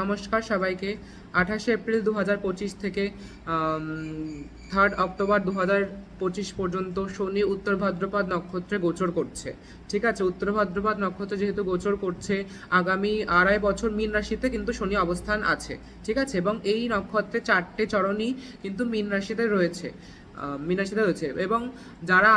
নমস্কার সবাইকে। আঠাশে এপ্রিল দু হাজার পঁচিশ থেকে থার্ড অক্টোবর দু হাজার পঁচিশ পর্যন্ত শনি, উত্তর ভাদ্রপদ নক্ষত্রে গোচর করছে। ঠিক আছে, উত্তর ভাদ্রপদ নক্ষত্র যেহেতু গোচর করছে, আগামী আড়াই বছর মীন রাশিতে কিন্তু শনি অবস্থান আছে। ঠিক আছে, এবং এই নক্ষত্রে চারটে চরণই কিন্তু মীন রাশিতে রয়েছে। আহ, মীন রাশিতে রয়েছে। এবং যারা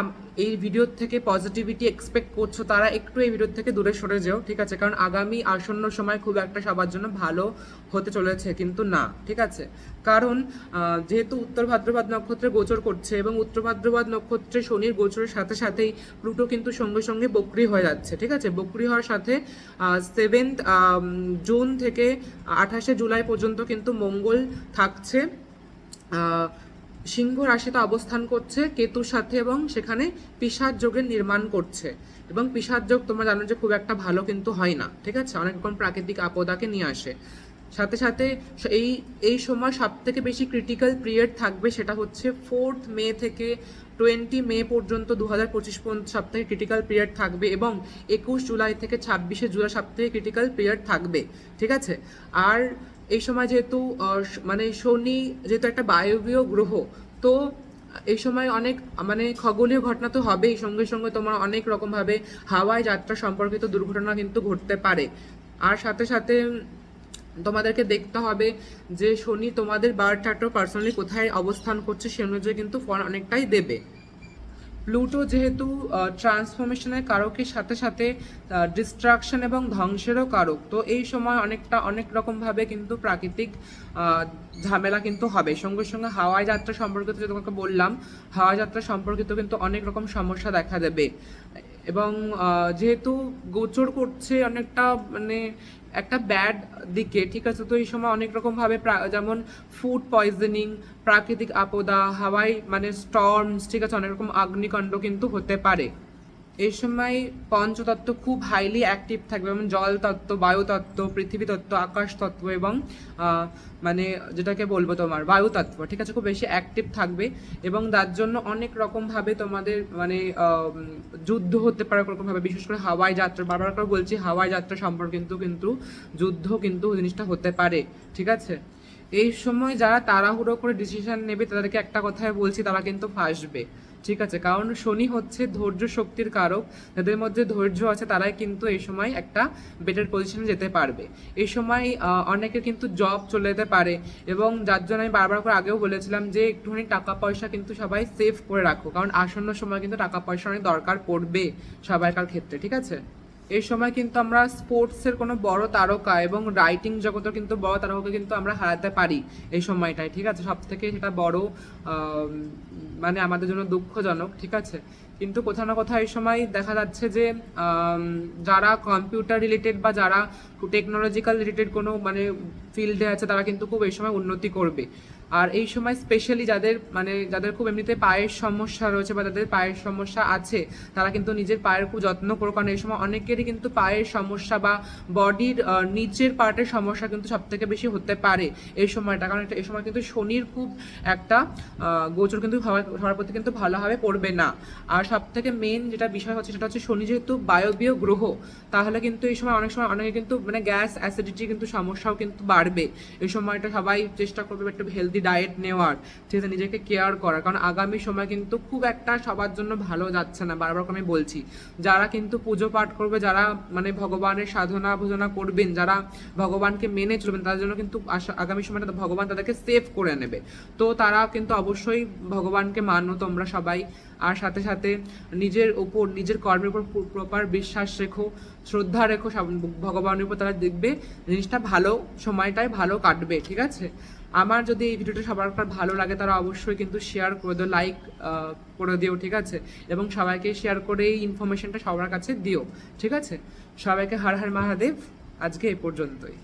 এই ভিডিওর থেকে পজিটিভিটি এক্সপেক্ট করছ তারা একটু এই ভিডিওর থেকে দূরে সরে যেও ঠিক আছে? কারণ আগামী আসন্ন সময় খুব একটা সবার জন্য ভালো হতে চলেছে কিন্তু না ঠিক আছে? কারণ যেহেতু উত্তর ভাদ্রপদ নক্ষত্রে গোচর করছে এবং উত্তর ভাদ্রপদ নক্ষত্রে শনির গোচরের সাথে সাথেই প্লুটো কিন্তু সঙ্গে সঙ্গে বক্রি হয়ে যাচ্ছে ঠিক আছে? বক্রি হওয়ার সাথে সেভেন্থ জুন থেকে আঠাশে জুলাই পর্যন্ত কিন্তু মঙ্গল থাকছে। সিংহ রাশিতে অবস্থান করছে, কেতুর সাথে এবং সেখানে পিসার যোগের নির্মাণ করছে। এবং পিসার যোগ তোমরা জানো যে খুব একটা ভালো কিন্তু হয় না, ঠিক আছে? অনেক রকম প্রাকৃতিক আপদাকে নিয়ে আসে। সাথে সাথে এই এই সময় সব থেকে বেশি ক্রিটিক্যাল পিরিয়ড থাকবে সেটা হচ্ছে ফোর্থ মে থেকে টোয়েন্টি মে পর্যন্ত দু হাজার পঁচিশ পর্যন্ত থেকে ক্রিটিক্যাল পিরিয়ড থাকবে এবং একুশ জুলাই থেকে ছাব্বিশে জুলাই থেকে ক্রিটিক্যাল পিরিয়ড থাকবে, ঠিক আছে? আর এই সময় যেহেতু মানে শনি যেহেতু একটা বায়বীয় গ্রহ, তো এই সময় অনেক মানে খগোলীয় ঘটনা তো হবেই, সঙ্গে সঙ্গে তোমার অনেক রকমভাবে হাওয়ায় যাত্রা সম্পর্কিত দুর্ঘটনা কিন্তু ঘটতে পারে। আর সাথে সাথে তোমাদেরকে দেখতে হবে যে শনি তোমাদের বার চার্টও পার্সোনালি কোথায় অবস্থান করছে সে অনুযায়ী কিন্তু ফল অনেকটাই দেবে। প্লুটো যেহেতু ট্রান্সফরমেশনের কারকের সাথে সাথে ডিস্ট্রাকশন এবং ধ্বংসেরও কারক, তো এই সময় অনেকটা, অনেক রকমভাবে কিন্তু প্রাকৃতিক ঝামেলা কিন্তু হবে। সঙ্গে সঙ্গে হাওয়াই যাত্রা সম্পর্কিত যে তোমাকে বললাম, হাওয়াই যাত্রা সম্পর্কিত কিন্তু অনেক রকম সমস্যা দেখা দেবে। এবং যেহেতু গোচর করছে অনেকটা মানে একটা ব্যাড দিকে, ঠিক আছে, তো এই সময় অনেক রকমভাবে যেমন ফুড পয়জনিং প্রাকৃতিক আপদা, হাওয়াই মানে স্টর্মস ঠিক আছে, অনেক রকম অগ্নিকাণ্ড কিন্তু হতে পারে। এই সময় পঞ্চতত্ত্ব খুব হাইলি অ্যাক্টিভ থাকবে, যেমন জল তত্ত্ব বায়ু তত্ত্ব পৃথিবী তত্ত্ব আকাশ তত্ত্ব এবং মানে যেটাকে বলব তোমার বায়ু তত্ত্ব ঠিক আছে? খুব বেশি অ্যাক্টিভ থাকবে এবং তার জন্য অনেক রকম ভাবে তোমাদের মানে যুদ্ধ হতে পারে রকম ভাবে বিশেষ করে হাওয়াই যাত্রা, বারবার করে বলছি হাওয়াই যাত্রা সম্পর্কে কিন্তু কিন্তু যুদ্ধ কিন্তু জিনিসটা হতে পারে, ঠিক আছে? এই সময় যারা তাড়াহুড়ো করে ডিসিশন নেবে, তাদেরকে একটা কথাই বলছি, তারা কিন্তু ফাঁসবে। ঠিক আছে, কারণ শনি হচ্ছে ধৈর্য শক্তির কারক, যাদের মধ্যে ধৈর্য আছে তারাই কিন্তু এই সময় একটা বেটার পজিশনে যেতে পারবে। এই সময় অনেকে অনেকের কিন্তু জব চলে যেতে পারে এবং যার জন্য আমি বারবার করে আগেও বলেছিলাম যে একটুখানি টাকা পয়সা কিন্তু সবাই সেভ করে রাখো, কারণ আসন্ন সময় কিন্তু টাকা পয়সা অনেক দরকার পড়বে সবাইকার ক্ষেত্রে, ঠিক আছে? এই সময় কিন্তু আমরা স্পোর্টসের কোনো বড় তারকা এবং রাইটিং জগতের কিন্তু বড় তারকাকে কিন্তু আমরা হারাতে পারি এই সময়টায়, ঠিক আছে? সব থেকে সেটা বড় মানে আমাদের জন্য দুঃখজনক, ঠিক আছে? কিন্তু কোথাও না কোথাও এই সময় দেখা যাচ্ছে যে যারা কম্পিউটার রিলেটেড বা যারা টেকনোলজিক্যাল রিলেটেড কোনো মানে ফিল্ডে আছে, তারা কিন্তু খুব এই সময় উন্নতি করবে। আর এই সময় স্পেশালি যাদের মানে যাদের খুব এমনিতে পায়ের সমস্যা রয়েছে বা যাদের পায়ের সমস্যা আছে, তারা কিন্তু নিজের পায়ের খুব যত্ন করো। কারণ এই সময় অনেকেরই কিন্তু পায়ের সমস্যা বা বডির নিচের পার্টের সমস্যা কিন্তু সব থেকে বেশি হতে পারে এই সময়টা। কারণ এই সময় কিন্তু শনির খুব একটা গোচর কিন্তু সবার প্রতি কিন্তু ভালোভাবে পড়বে না। আর সব থেকে মেন যেটা বিষয় হচ্ছে সেটা হচ্ছে শনি যেহেতু বায়বীয় গ্রহ, তাহলে কিন্তু এই সময় অনেক সময় অনেকে কিন্তু মানে গ্যাস অ্যাসিডিটি কিন্তু সমস্যাও কিন্তু বাড়বে। এই সময়টা সবাই চেষ্টা করবে একটু হেলদি ডায়েট নেওয়ার, ঠিক আছে, নিজেকে কেয়ার করার। কারণ আগামী সময় কিন্তু খুব একটা সবার জন্য ভালো যাচ্ছে না, বারবার আমি বলছি। যারা কিন্তু পুজো পাঠ করবে, যারা মানে ভগবানের সাধনা ভোজনা করবেন, যারা ভগবানকে মেনে চলবেন, তাদের জন্য কিন্তু আগামী সময়টা ভগবান তাদেরকে সেভ করে নেবে। তো তারা কিন্তু অবশ্যই ভগবানকে মানো তোমরা সবাই। আর সাথে সাথে নিজের উপর, নিজের কর্মের উপর প্রপার বিশ্বাস রেখো, শ্রদ্ধা রেখো ভগবানের উপর তারা দেখবে জিনিসটা ভালো সময়টাই ভালো কাটবে, ঠিক আছে? আমার যদি এই ভিডিওটা সবার ভালো লাগে তারা অবশ্যই কিন্তু শেয়ার করে দিও লাইক করে দিও, ঠিক আছে? এবং সবাইকে শেয়ার করে এই ইনফরমেশনটা সবার কাছে দিও, ঠিক আছে? সবাইকে হার হার মহাদেব, আজকে এ পর্যন্তই।